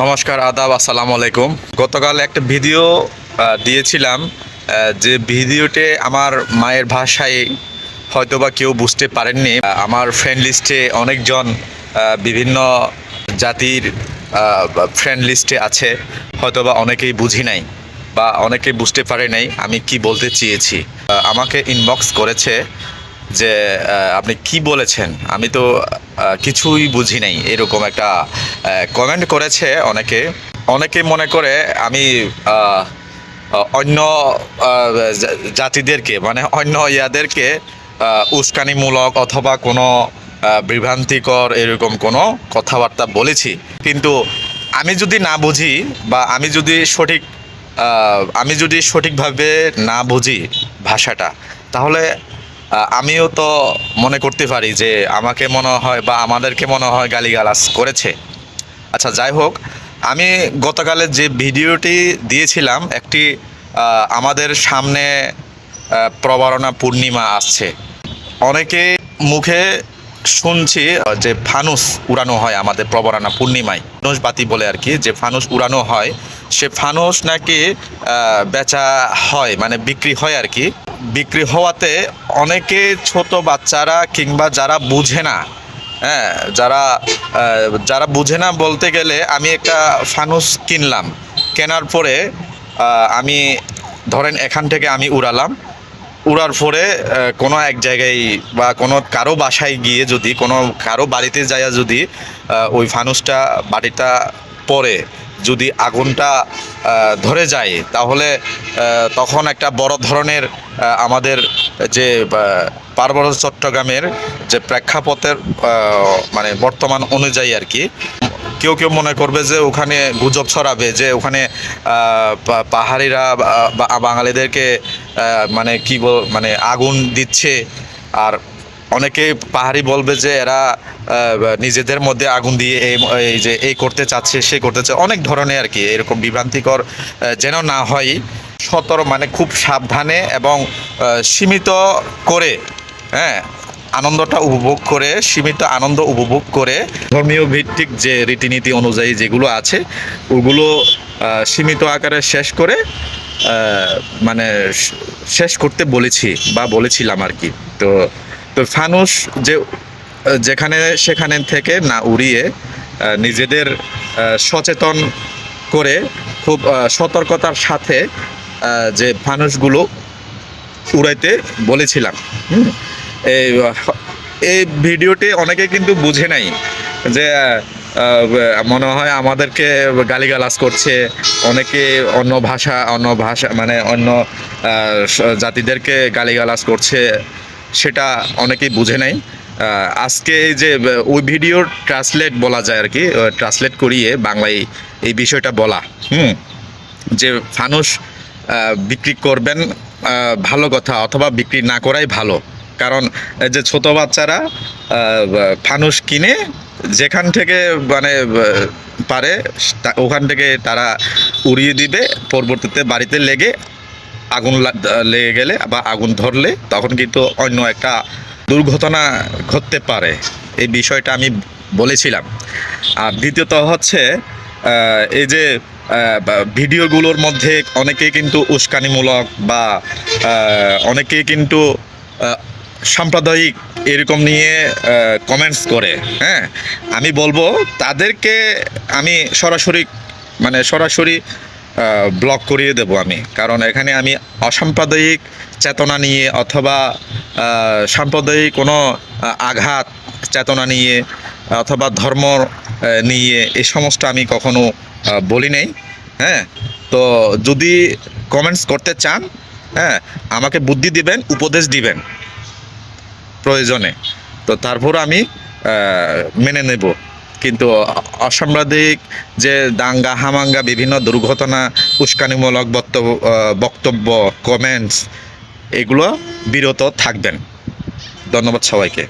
নমস্কার, আদাব, আসসালামু আলাইকুম। গতকাল একটা ভিডিও দিয়েছিলাম যে ভিডিওতে আমার মায়ের ভাষায় হয়তোবা কেউ বুঝতে পারেননি। আমার ফ্রেন্ড লিস্টে অনেকজন বিভিন্ন জাতির ফ্রেন্ড লিস্টে আছে। হয়তোবা অনেকেই বুঝি নাই বা অনেকেই বুঝতে পারে নাই আমি কি বলতে চেয়েছি। আমাকে ইনবক্স করেছে যে আপনি কি বলেছেন? আমি তো কিছুই বুঝি নাই। এরকম একটা কমেন্ট করেছে অনেকে। অনেকে মনে করে আমি অন্য জাতিদেরকে মানে অন্য ইয়াদেরকে উস্কানিমূলক অথবা কোনো বিভ্রান্তিকর এরকম কোনো কথাবার্তা বলেছি। কিন্তু আমি যদি না বুঝি বা আমি যদি সঠিক আমি যদি সঠিকভাবে না বুঝি ভাষাটা, তাহলে আমিও তো মনে করতে পারি যে আমাকে মনে হয় বা আমাদেরকে মনে হয় গালিগালাজ করেছে। আচ্ছা যাই হোক, আমি গতকালের যে ভিডিওটি দিয়েছিলাম, একটি আমাদের সামনে প্রবারণা পূর্ণিমা আসছে। অনেকে মুখে শুনছি যে ফানুস উড়ানো হয় আমাদের প্রবরানা পূর্ণিমায়। ফানুস বাতি বলে আর কি, যে ফানুস উড়ানো হয়, সে ফানুস নাকি বেচা হয় মানে বিক্রি হয় আর কি। বিক্রি হওয়াতে অনেকে ছোট বাচ্চারা কিংবা যারা বুঝে না হ্যাঁ যারা যারা বুঝে না বলতে গেলে আমি একটা ফানুস কিনলাম। কেনার পরে আমি ধরেন এখান থেকে আমি উড়ালাম। উড়ার পরে কোনো এক জায়গায় বা কোনো কারও বাসায় গিয়ে যদি, কোনো কারও বাড়িতে যায় যদি ওই ফানুসটা, বাড়িটা পরে যদি আগুনটা ধরে যায়, তাহলে তখন একটা বড় ধরনের আমাদের যে পার্বত্য চট্টগ্রামের যে প্রেক্ষাপটের মানে বর্তমান অনুযায়ী আর কি, কেউ কেউ মনে করবে যে ওখানে গুজব ছড়াবে, যে ওখানে পাহাড়িরা বাঙালিদেরকে মানে কি মানে আগুন দিচ্ছে, আর অনেকে পাহাড়ি বলবে যে এরা নিজেদের মধ্যে আগুন দিয়ে এই যে এই করতে চাচ্ছে, সে করতে চাচ্ছে। অনেক ধরনের আর কি, এরকম বিভ্রান্তিকর যেন না হয় সতর মানে খুব সাবধানে এবং সীমিত করে হ্যাঁ আনন্দটা উপভোগ করে, সীমিত আনন্দ উপভোগ করে ধর্মীয় ভিত্তিক যে রীতিনীতি অনুযায়ী যেগুলো আছে, ওগুলো সীমিত আকারে শেষ করে মানে শেষ করতে বলেছি বা বলেছিলাম আর কি। তো তো ফানুস যে, যেখানে সেখানে থেকে না উড়িয়ে নিজেদের সচেতন করে খুব সতর্কতার সাথে যে ফানুসগুলো উড়াইতে বলেছিলাম। এই এই ভিডিওটি অনেকে কিন্তু বুঝে নাই যে মনে হয় আমাদেরকে গালিগালাজ করছে, অনেকে অন্য ভাষা অন্য ভাষা মানে অন্য জাতিদেরকে গালিগালাজ করছে। সেটা অনেকেই বুঝে নাই। আজকে এই যে ওই ভিডিওর ট্রান্সলেট বলা যায় আর কি ট্রান্সলেট করিয়ে বাংলায় এই বিষয়টা বলা, হুম? যে ফানুস বিক্রি করবেন ভালো কথা, অথবা বিক্রি না করাই ভালো। কারণ যে ছোট বাচ্চারা ফানুস কিনে যেখান থেকে মানে পারে ওখান থেকে তারা উড়িয়ে দিবে, পরবর্তীতে বাড়িতে লেগে আগুন লেগে গেলে বা আগুন ধরলে তখন কিন্তু অন্য একটা দুর্ঘটনা ঘটতে পারে। এই বিষয়টা আমি বলেছিলাম। আর দ্বিতীয়ত হচ্ছে এই যে ভিডিওগুলোর মধ্যে অনেকেই কিন্তু উস্কানিমূলক বা আহ, অনেকেই কিন্তু সাম্প্রদায়িক এরকম নিয়ে কমেন্টস করে হ্যাঁ? আমি বলব তাদেরকে আমি সরাসরি মানে সরাসরি ব্লক করিয়ে দেব আমি। কারণ এখানে আমি অসাম্প্রদায়িক চেতনা নিয়ে অথবা সাম্প্রদায়িক কোনো আঘাত চেতনা নিয়ে অথবা ধর্ম নিয়ে এই সমস্ত আমি কখনো বলি নাই। হ্যাঁ? তো যদি কমেন্টস করতে চান হ্যাঁ আমাকে বুদ্ধি দিবেন, উপদেশ দিবেন প্রয়োজনে। তো তারপর আমি মেনে নেব। কিন্তু অসাম্প্রদায়িক যে দাঙ্গা, হামাঙ্গা, বিভিন্ন দুর্ঘটনা, উস্কানিমূলক বক্তব্য কমেন্টস এগুলো বিরত থাকবেন। ধন্যবাদ সবাইকে।